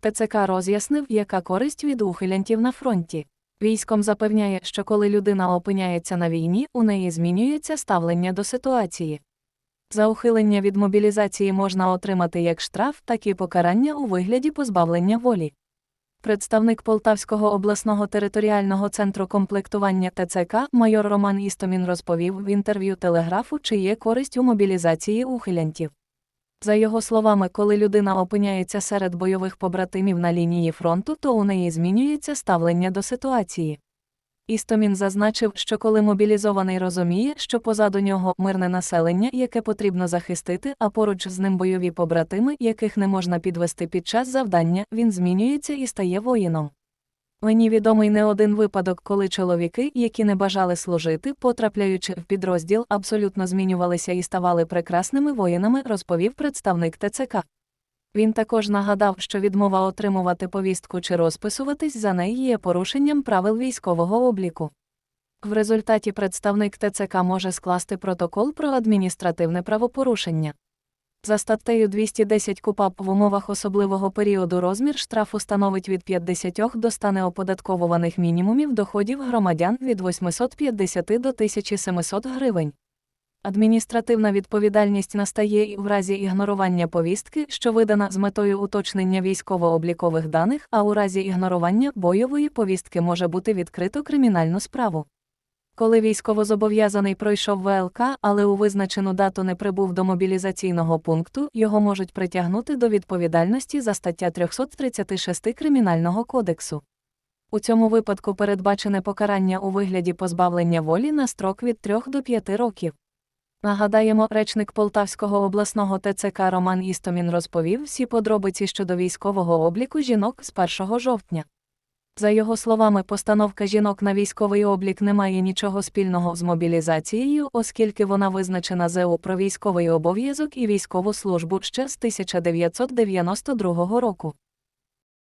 ТЦК роз'яснив, яка користь від ухилянтів на фронті. Військом запевняє, що коли людина опиняється на війні, у неї змінюється ставлення до ситуації. За ухилення від мобілізації можна отримати як штраф, так і покарання у вигляді позбавлення волі. Представник Полтавського обласного територіального центру комплектування ТЦК майор Роман Істомін розповів в інтерв'ю телеграфу, чи є користь у мобілізації ухилянтів. За його словами, коли людина опиняється серед бойових побратимів на лінії фронту, то у неї змінюється ставлення до ситуації. Істомін зазначив, що коли мобілізований розуміє, що позаду нього мирне населення, яке потрібно захистити, а поруч з ним бойові побратими, яких не можна підвести під час завдання, він змінюється і стає воїном. Мені відомий не один випадок, коли чоловіки, які не бажали служити, потрапляючи в підрозділ, абсолютно змінювалися і ставали прекрасними воїнами, розповів представник ТЦК. Він також нагадав, що відмова отримувати повістку чи розписуватись за неї є порушенням правил військового обліку. В результаті представник ТЦК може скласти протокол про адміністративне правопорушення. За статтею 210 КУПАП в умовах особливого періоду розмір штрафу становить від 50 до 100 неоподатковуваних мінімумів доходів громадян від 850 до 1700 гривень. Адміністративна відповідальність настає і в разі ігнорування повістки, що видана з метою уточнення військово-облікових даних, а у разі ігнорування бойової повістки може бути відкрито кримінальну справу. Коли військовозобов'язаний пройшов ВЛК, але у визначену дату не прибув до мобілізаційного пункту, його можуть притягнути до відповідальності за стаття 336 Кримінального кодексу. У цьому випадку передбачене покарання у вигляді позбавлення волі на строк від 3 до 5 років. Нагадаємо, речник Полтавського обласного ТЦК Роман Істомін розповів всі подробиці щодо військового обліку жінок з 1 жовтня. За його словами, постановка жінок на військовий облік не має нічого спільного з мобілізацією, оскільки вона визначена ЗУ про військовий обов'язок і військову службу ще з 1992 року.